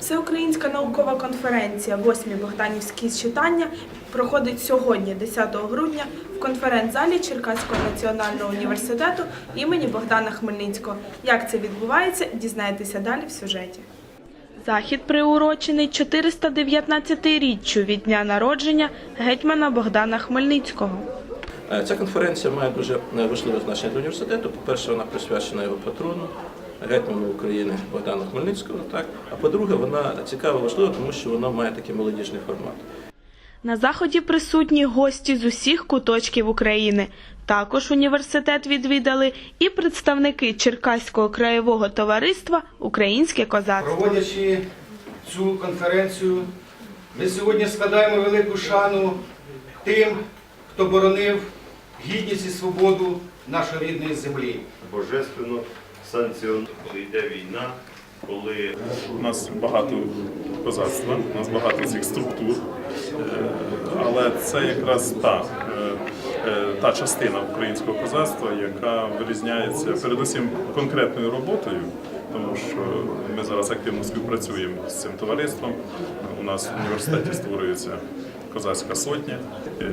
Всеукраїнська наукова конференція «Восьмі Богданівські читання проходить сьогодні, 10 грудня, в конференц-залі Черкаського національного університету імені Богдана Хмельницького. Як це відбувається, дізнаєтеся далі в сюжеті. Захід приурочений 419-річчю від дня народження гетьмана Богдана Хмельницького. Е, Ця конференція має дуже е, важливе значення для університету. По-перше, вона присвячена його патрону, гетьману України Богдану Хмельницького. Так? А по-друге, вона цікава, важлива, тому що вона має такий молодіжний формат. На заході присутні гості з усіх куточків України. Також університет відвідали і представники Черкаського краєвого товариства Українське козацтво. Проводячи цю конференцію, ми сьогодні складаємо велику шану тим, хто боронив гідність і свободу нашої рідної землі. божественно коли йде війна, коли У нас багато козацтва, у нас багато цих структур, але це якраз та, е, е, та частина українського козацтва, яка вирізняється передусім конкретною роботою, тому що ми зараз активно співпрацюємо з цим товариством. У нас в університеті створюється козацька сотня. Е,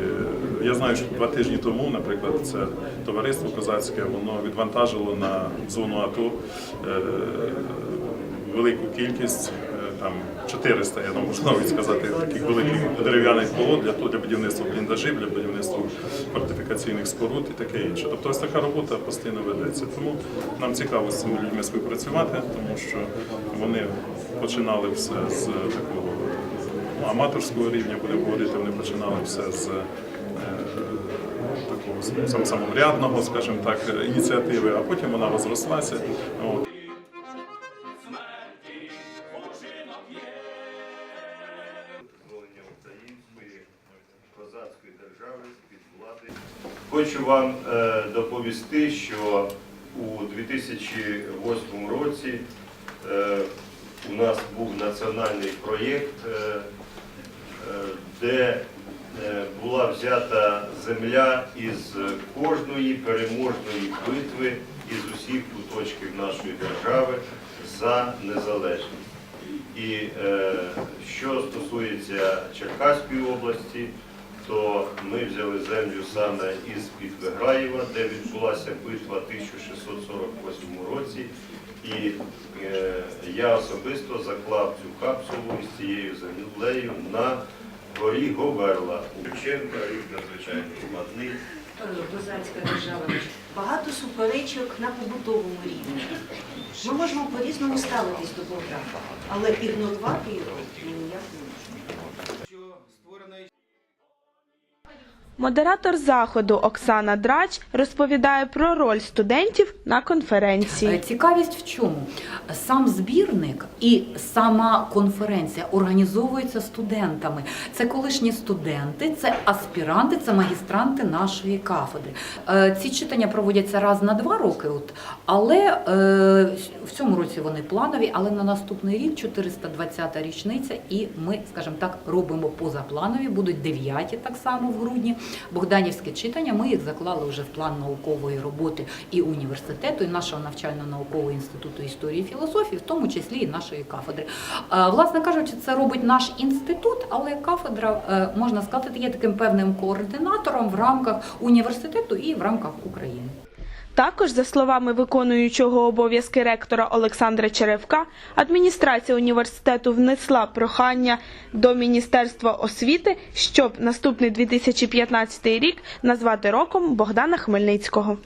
Я знаю, що два тижні тому, наприклад, це товариство козацьке, воно відвантажило на зону АТО велику кількість, там 400, я думаю, можна навіть сказати, таких великих дерев'яних колод для для будівництва бліндажів, для будівництва фортифікаційних споруд і таке інше. Тобто ось така робота постійно ведеться. Тому нам цікаво з цими людьми співпрацювати, тому що вони починали все з такого аматорського рівня, будемо говорити, вони починали все з. е, Такого самоврядного, скажімо так, ініціативи, а потім вона розрослася. Козацької держави під влади. Хочу вам е, доповісти, що у 2008 році е, у нас був національний проєкт, е, де була взята земля із кожної переможної битви із усіх куточків нашої держави за незалежність. І е, що стосується Черкаської області, то ми взяли землю саме із під Виграєва, де відбулася битва в 1648 році. І е, я особисто заклав цю капсулу із цією землею на горі Говерла. Шевченка, рік надзвичайно складний. Козацька держава. Багато суперечок на побутовому рівні. Ми можемо по-різному ставитись до Богдана, але ігнорувати його ніяк не можна. Модератор заходу Оксана Драч розповідає про роль студентів на Е, конференції. Цікавість в чому? Сам збірник і сама конференція організовуються студентами. Це колишні студенти, це аспіранти, це магістранти нашої кафедри. Е, Ці читання проводяться раз на два роки, от, але е, в цьому році вони планові, але на наступний рік 420-та річниця, і ми, скажімо так, робимо позапланові, будуть дев'яті так само в грудні. Богданівське читання. Ми їх заклали вже в план наукової роботи і університету, і нашого навчально-наукового інституту історії і філософії, в тому числі і нашої кафедри. Е, Власне кажучи, це робить наш інститут, але кафедра е, можна сказати є таким певним координатором в рамках університету і в рамках України. Також, за словами виконуючого обов'язки ректора Олександра Черевка, адміністрація університету внесла прохання до Міністерства освіти, щоб наступний 2015 рік назвати роком Богдана Хмельницького.